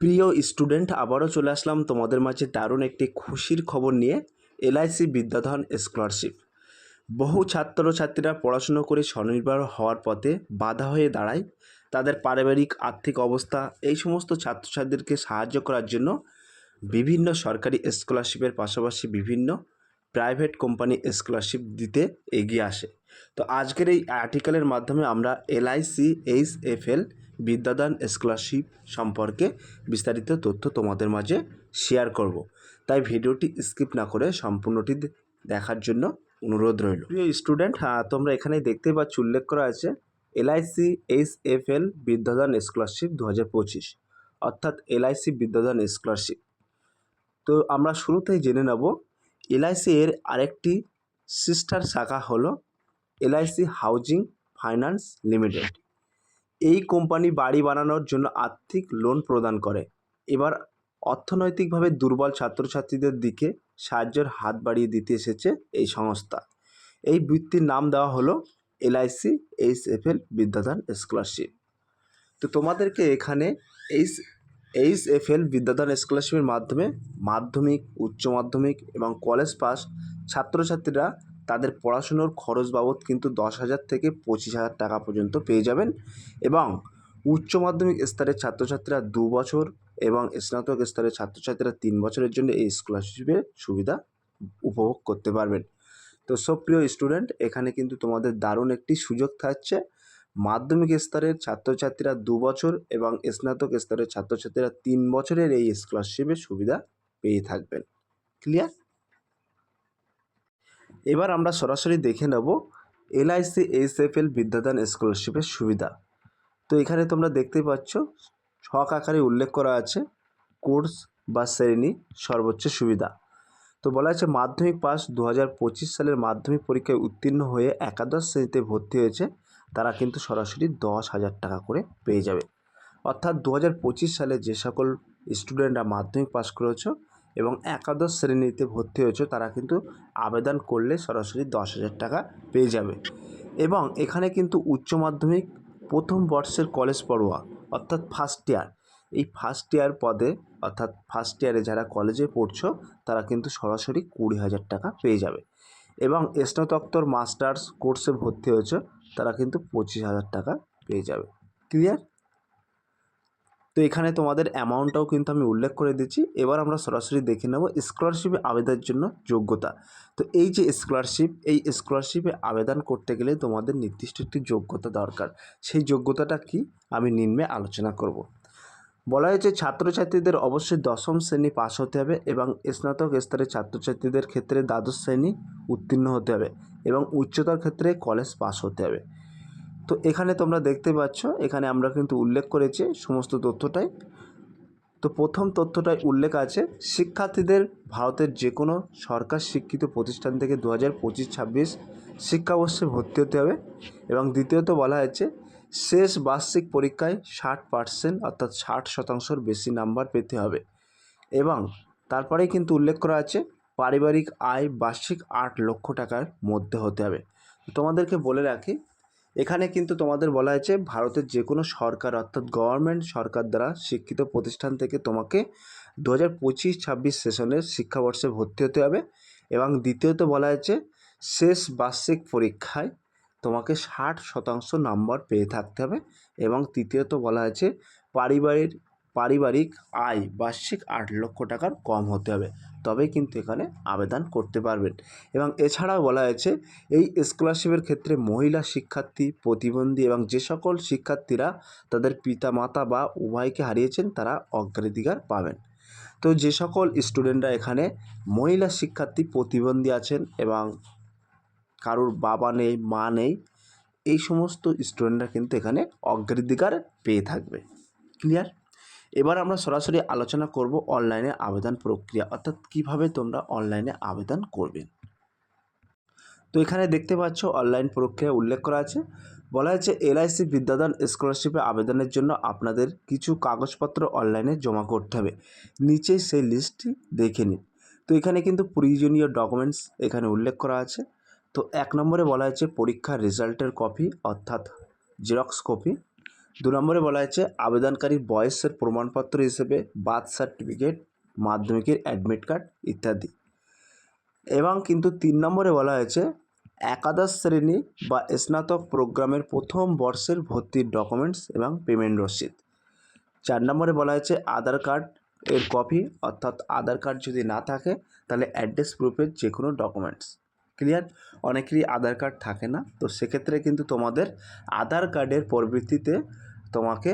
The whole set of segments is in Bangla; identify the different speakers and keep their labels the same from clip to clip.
Speaker 1: প্রিয় স্টুডেন্ট, আবারও চলে আসলাম তোমাদের মাঝে দারুণ একটি খুশির খবর নিয়ে এলআইসি বিদ্যাধন স্কলারশিপ। বহু ছাত্রছাত্রীরা পড়াশুনো করে স্বনির্ভর হওয়ার পথে বাধা হয়ে দাঁড়ায়। তাদের পারিবারিক আর্থিক অবস্থা, এই সমস্ত ছাত্রছাত্রীদেরকে সাহায্য করার জন্য বিভিন্ন সরকারি স্কলারশিপের পাশাপাশি বিভিন্ন প্রাইভেট কোম্পানি স্কলারশিপ দিতে এগিয়ে আসে। তো আজকের এই আর্টিকেলের মাধ্যমে আমরা LIC H F L Vidyadhan scholarship সম্পর্কে বিস্তারিত তথ্য তোমাদের মাঝে শেয়ার করব। তাই ভিডিওটি স্কিপ না করে সম্পূর্ণটি দেখার জন্য অনুরোধ রইল। প্রিয় স্টুডেন্ট হ্যাঁ তোমরা এখানে দেখতে পাচ্ছ, উল্লেখ করা আছে LIC H F L Vidyadhan scholarship দু হাজার পঁচিশ, অর্থাৎ এলআইসি বিদ্যাদান স্কলারশিপ। তো আমরা শুরুতেই জেনে নেব এলআইসি এর আরেকটি সিস্টার শাখা হলো এলআইসি হাউজিং ফাইন্যান্স লিমিটেড। এই কোম্পানি বাড়ি বানানোর জন্য আর্থিক লোন প্রদান করে। এবার অর্থনৈতিকভাবে দুর্বল ছাত্রছাত্রীদের দিকে সাহায্যের হাত বাড়িয়ে দিতে এসেছে এই সংস্থা। এই বৃত্তির নাম দেওয়া হলো LIC H F L Vidyadhan scholarship. তো তোমাদেরকে এখানে H H F L Vidyadhan স্কলারশিপের মাধ্যমে মাধ্যমিক, উচ্চ মাধ্যমিক এবং কলেজ পাস ছাত্রছাত্রীরা তাদের পড়াশুনোর খরচ বাবদ কিন্তু দশ হাজার থেকে পঁচিশ হাজার টাকা পর্যন্ত পেয়ে যাবেন এবং উচ্চ মাধ্যমিক স্তরের ছাত্রছাত্রীরা দু বছর এবং স্নাতক স্তরের ছাত্রছাত্রীরা তিন বছরের জন্য এই স্কলারশিপের সুবিধা উপভোগ করতে পারবেন। তো সব প্রিয় স্টুডেন্ট, এখানে কিন্তু তোমাদের দারুণ একটি সুযোগ থাকছে। মাধ্যমিক স্তরের ছাত্রছাত্রীরা দু বছর এবং স্নাতক স্তরের ছাত্রছাত্রীরা তিন বছরের এই স্কলারশিপের সুবিধা পেয়ে থাকবেন। ক্লিয়ার? এবার আমরা সরাসরি দেখে নেব এলআইসি এইচএফএল বিদ্যাদান স্কলারশিপের সুবিধা। তো এখানে তোমরা দেখতে পাচ্ছ, ছক আকারে উল্লেখ করা আছে, কোর্স বা শ্রেণি সর্বোচ্চ সুবিধা। তো বলা আছে, মাধ্যমিক পাস দু হাজার পঁচিশ সালের মাধ্যমিক পরীক্ষায় উত্তীর্ণ হয়ে একাদশ শ্রেণীতে ভর্তি হয়েছে, তারা কিন্তু সরাসরি দশ হাজার টাকা করে পেয়ে যাবে। অর্থাৎ দু হাজার পঁচিশ সালে যে সকল স্টুডেন্টরা মাধ্যমিক পাস করেছ এবং একাদশ শ্রেণীতে ভর্তি হয়েছে, তারা কিন্তু আবেদন করলে সরাসরি দশ হাজার টাকা পেয়ে যাবে। এবং এখানে কিন্তু উচ্চ মাধ্যমিক প্রথম বর্ষের কলেজ পড়ুয়া, অর্থাৎ ফার্স্ট ইয়ার এই ফার্স্ট ইয়ার পদে, অর্থাৎ ফার্স্ট ইয়ারে যারা কলেজে পড়ছো, তারা কিন্তু সরাসরি কুড়ি হাজার টাকা পেয়ে যাবে। এবং স্নাতকোত্তর মাস্টার্স কোর্সে ভর্তি হয়েছে, তারা কিন্তু পঁচিশ হাজার টাকা পেয়ে যাবে। ক্লিয়ার তো এখানে তোমাদের অ্যামাউন্টটাও কিন্তু আমি উল্লেখ করে দিচ্ছি। এবার আমরা সরাসরি দেখে নেব স্কলারশিপে আবেদনের জন্য যোগ্যতা। তো এই যে স্কলারশিপ এই স্কলারশিপে আবেদন করতে গেলে তোমাদের নির্দিষ্ট একটি যোগ্যতা দরকার। সেই যোগ্যতাটা কি? আমি নিম্নে আলোচনা করব। বলা হয়েছে ছাত্রছাত্রীদের অবশ্যই দশম শ্রেণি পাস হতে হবে এবং স্নাতক স্তরের ছাত্রছাত্রীদের ক্ষেত্রে দ্বাদশ শ্রেণি উত্তীর্ণ হতে হবে এবং উচ্চতর ক্ষেত্রে কলেজ পাস হতে হবে। তো এখানে তোমরা দেখতে পাচ্ছ, এখানে আমরা কিন্তু উল্লেখ করেছি সমস্ত তথ্যটাই। তো প্রথম তথ্যটায় উল্লেখ আছে, শিক্ষার্থীদের ভারতের যে কোনো সরকার শিক্ষিত প্রতিষ্ঠান থেকে দু হাজার পঁচিশ ছাব্বিশ শিক্ষাবর্ষে ভর্তি হতে হবে এবং দ্বিতীয়ত বলা হয়েছে, শেষ বার্ষিক পরীক্ষায় ষাট পার্সেন্ট অর্থাৎ ষাট শতাংশর বেশি নাম্বার পেতে হবে। এবং তারপরেই কিন্তু উল্লেখ করা আছে, পারিবারিক আয় বার্ষিক আট লক্ষ টাকার মধ্যে হতে হবে। তোমাদেরকে বলে রাখি এখানে কিন্তু তোমাদের বলা হয়েছে ভারতের যে কোনো সরকার, অর্থাৎ গভর্নমেন্ট সরকার দ্বারা শিক্ষিত প্রতিষ্ঠান থেকে তোমাকে দু হাজার পঁচিশ, ছাব্বিশ সেশনের শিক্ষাবর্ষে ভর্তি হতে হবে এবং দ্বিতীয়ত বলা হয়েছে শেষ বার্ষিক পরীক্ষায় তোমাকে ষাট শতাংশ নম্বর পেয়ে থাকতে হবে এবং তৃতীয়ত বলা হয়েছে পারিবারিক পারিবারিক আয় বার্ষিক আট লক্ষ টাকার কম হতে হবে। তবে কিন্তু এখানে আবেদন করতে পারবেন। এবং এছাড়াও বলা হয়েছে, এই স্কলারশিপের ক্ষেত্রে মহিলা শিক্ষার্থী প্রতিবন্ধী এবং যে সকল শিক্ষার্থীরা তাদের পিতা মাতা বা উভয়কে হারিয়েছেন, তারা অগ্রাধিকার পাবেন। তো যে সকল স্টুডেন্টরা এখানে মহিলা শিক্ষার্থী প্রতিবন্ধী আছেন এবং কারোর বাবা নেই, মা নেই, এই সমস্ত স্টুডেন্টরা কিন্তু এখানে অগ্রাধিকার পেয়ে থাকবে। ক্লিয়ার এবার আমরা সরাসরি আলোচনা করব অনলাইনে আবেদন প্রক্রিয়া, অর্থাৎ কীভাবে তোমরা অনলাইনে আবেদন করবে। তো এখানে দেখতে পাচ্ছ অনলাইন প্রক্রিয়া উল্লেখ করা আছে। বলা হয়েছে এলআইসি বিদ্যাদান স্কলারশিপে আবেদনের জন্য আপনাদের কিছু কাগজপত্র অনলাইনে জমা করতে হবে। নিচে সেই লিস্টটি দেখে নিন। তো এখানে কিন্তু প্রয়োজনীয় ডকুমেন্টস এখানে উল্লেখ করা আছে। তো এক নম্বরে বলা হয়েছে, পরীক্ষার রেজাল্টের কপি, অর্থাৎ জেরক্স কপি। দু নম্বরে বলা হয়েছে, আবেদনকারীর বয়সের প্রমাণপত্র হিসেবে বার্থ সার্টিফিকেট, মাধ্যমিকের অ্যাডমিট কার্ড ইত্যাদি। এবং কিন্তু তিন নম্বরে বলা হয়েছে, একাদশ শ্রেণি বা স্নাতক প্রোগ্রামের প্রথম বর্ষের ভর্তির ডকুমেন্টস এবং পেমেন্ট রসিদ। চার নম্বরে বলা হয়েছে, আধার কার্ড এর কপি, অর্থাৎ আধার কার্ড যদি না থাকে, তাহলে অ্যাড্রেস প্রুফের যে কোনো ডকুমেন্টস। ক্লিয়ার? অনেকেরই আধার কার্ড থাকে না, তো সেক্ষেত্রে কিন্তু তোমাদের আধার কার্ডের পরবর্তীতে তোমাকে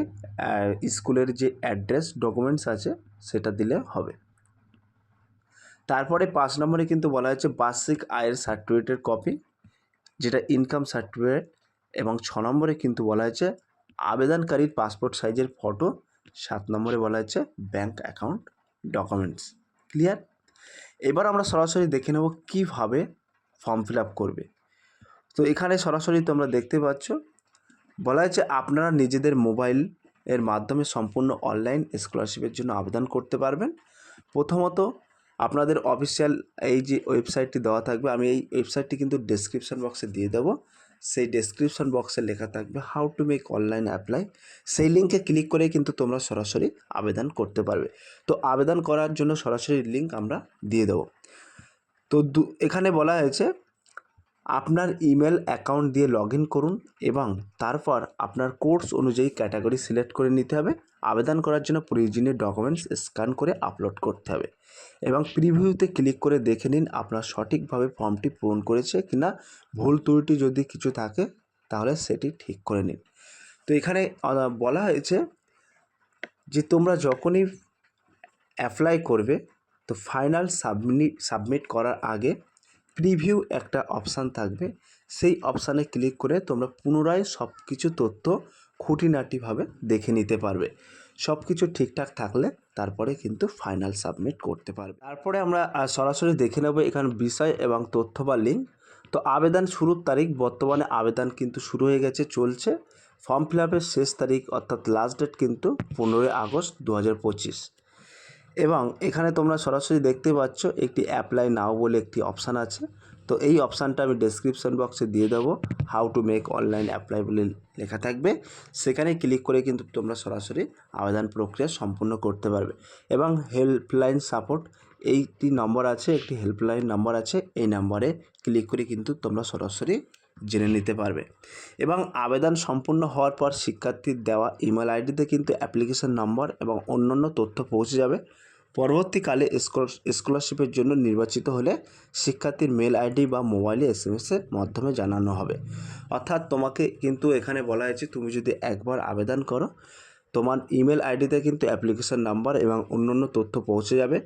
Speaker 1: স্কুলের যে অ্যাড্রেস, ডকুমেন্টস আছে, সেটা দিলে হবে। তারপরে পাঁচ নম্বরে কিন্তু বলা হয়েছে বার্ষিক আয়ের সার্টিফিকেটের কপি যেটা ইনকাম সার্টিফিকেট এবং ছ নম্বরে কিন্তু বলা হয়েছে আবেদনকারীর পাসপোর্ট সাইজের ফটো সাত নম্বরে বলা হয়েছে ব্যাংক অ্যাকাউন্ট ডকুমেন্টস ক্লিয়ার এবার আমরা সরাসরি দেখে নেব কীভাবে ফর্ম ফিল আপ করবে। তো এখানে সরাসরি তোমরা দেখতে পাচ্ছ বলা হয়েছে আপনারা নিজেদের মোবাইল এর মাধ্যমে সম্পূর্ণ অনলাইন স্কলারশিপের জন্য আবেদন করতে পারবেন। প্রথমত, আপনাদের অফিসিয়াল এই যে ওয়েবসাইটটি দেওয়া থাকবে, আমি এই ওয়েবসাইটটি কিন্তু ডেসক্রিপশন বক্সে দিয়ে দেবো। সেই ডেসক্রিপশন বক্সে লেখা থাকবে how to make online apply সেই লিঙ্কে ক্লিক করে কিন্তু তোমরা সরাসরি আবেদন করতে পারবে। তো আবেদন করার জন্য সরাসরি লিঙ্ক আমরা দিয়ে দেবো। তো এখানে বলা হয়েছে আপনার ইমেল অ্যাকাউন্ট দিয়ে লগ ইন করুন এবং তারপর আপনার কোর্স অনুযায়ী ক্যাটাগরি সিলেক্ট করে নিতে হবে। আবেদন করার জন্য প্রয়োজনীয় ডকুমেন্টস স্ক্যান করে আপলোড করতে হবে এবং প্রিভিউতে ক্লিক করে দেখে নিন আপনার সঠিকভাবে ফর্মটি পূরণ করেছে কিনা। ভুল ত্রুটি যদি কিছু থাকে তাহলে সেটি ঠিক করে নিন। তো এখানে বলা হয়েছে যে তোমরা যখনই অ্যাপ্লাই করবে, তো ফাইনাল সাবমিট সাবমিট করার আগে প্রিভিউ একটা অপশান থাকবে। সেই অপশানে ক্লিক করে তোমরা পুনরায় সব কিছু তথ্য খুঁটিনাটিভাবে দেখে নিতে পারবে। সব কিছু ঠিকঠাক থাকলে তারপরে কিন্তু ফাইনাল সাবমিট করতে পারবে। তারপরে আমরা সরাসরি দেখে নেব এখানে বিষয় এবং তথ্য বা লিঙ্ক তো আবেদন শুরুর তারিখ, বর্তমানে আবেদন কিন্তু শুরু হয়ে গেছে, চলছে। ফর্ম ফিল শেষ তারিখ অর্থাৎ লাস্ট ডেট কিন্তু পনেরোই আগস্ট দু হাজার পঁচিশ। এবং এখানে তোমরা সরাসরি দেখতে পাচ্ছ একটি অ্যাপ্লাই নাও বলে একটি অপশান আছে। তো এই অপশানটা আমি ডেসক্রিপশন বক্সে দিয়ে দেবো how to make online apply বলে লেখা থাকবে। সেখানে ক্লিক করে কিন্তু তোমরা সরাসরি আবেদন প্রক্রিয়া সম্পূর্ণ করতে পারবে। এবং হেল্পলাইন সাপোর্ট এইটি নম্বর আছে, একটি হেল্পলাইন নম্বর আছে, এই নম্বরে ক্লিক করে কিন্তু তোমরা সরাসরি জেনে নিতে পারবে। এবং আবেদন সম্পূর্ণ হওয়ার পর শিক্ষার্থীর দেওয়া ইমেল আইডিতে কিন্তু অ্যাপ্লিকেশন নম্বর এবং অন্যান্য তথ্য পৌঁছে যাবে। পরবর্তীকালে স্কলারশিপের জন্য নির্বাচিত হলে শিক্ষার্থীর মেল আইডি বা মোবাইলে এস এম মাধ্যমে জানানো হবে। অর্থাৎ তোমাকে কিন্তু এখানে বলা হয়েছে, তুমি যদি একবার আবেদন করো, তোমার ইমেল আইডিতে কিন্তু অ্যাপ্লিকেশন নাম্বার এবং অন্যান্য তথ্য পৌঁছে যাবে।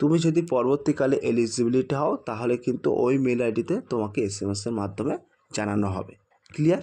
Speaker 1: তুমি যদি পরবর্তীকালে এলিজিবিলিটি হও, তাহলে কিন্তু ওই মেল আইডিতে তোমাকে এস এম এসের মাধ্যমে জানানো হবে। ক্লিয়ার?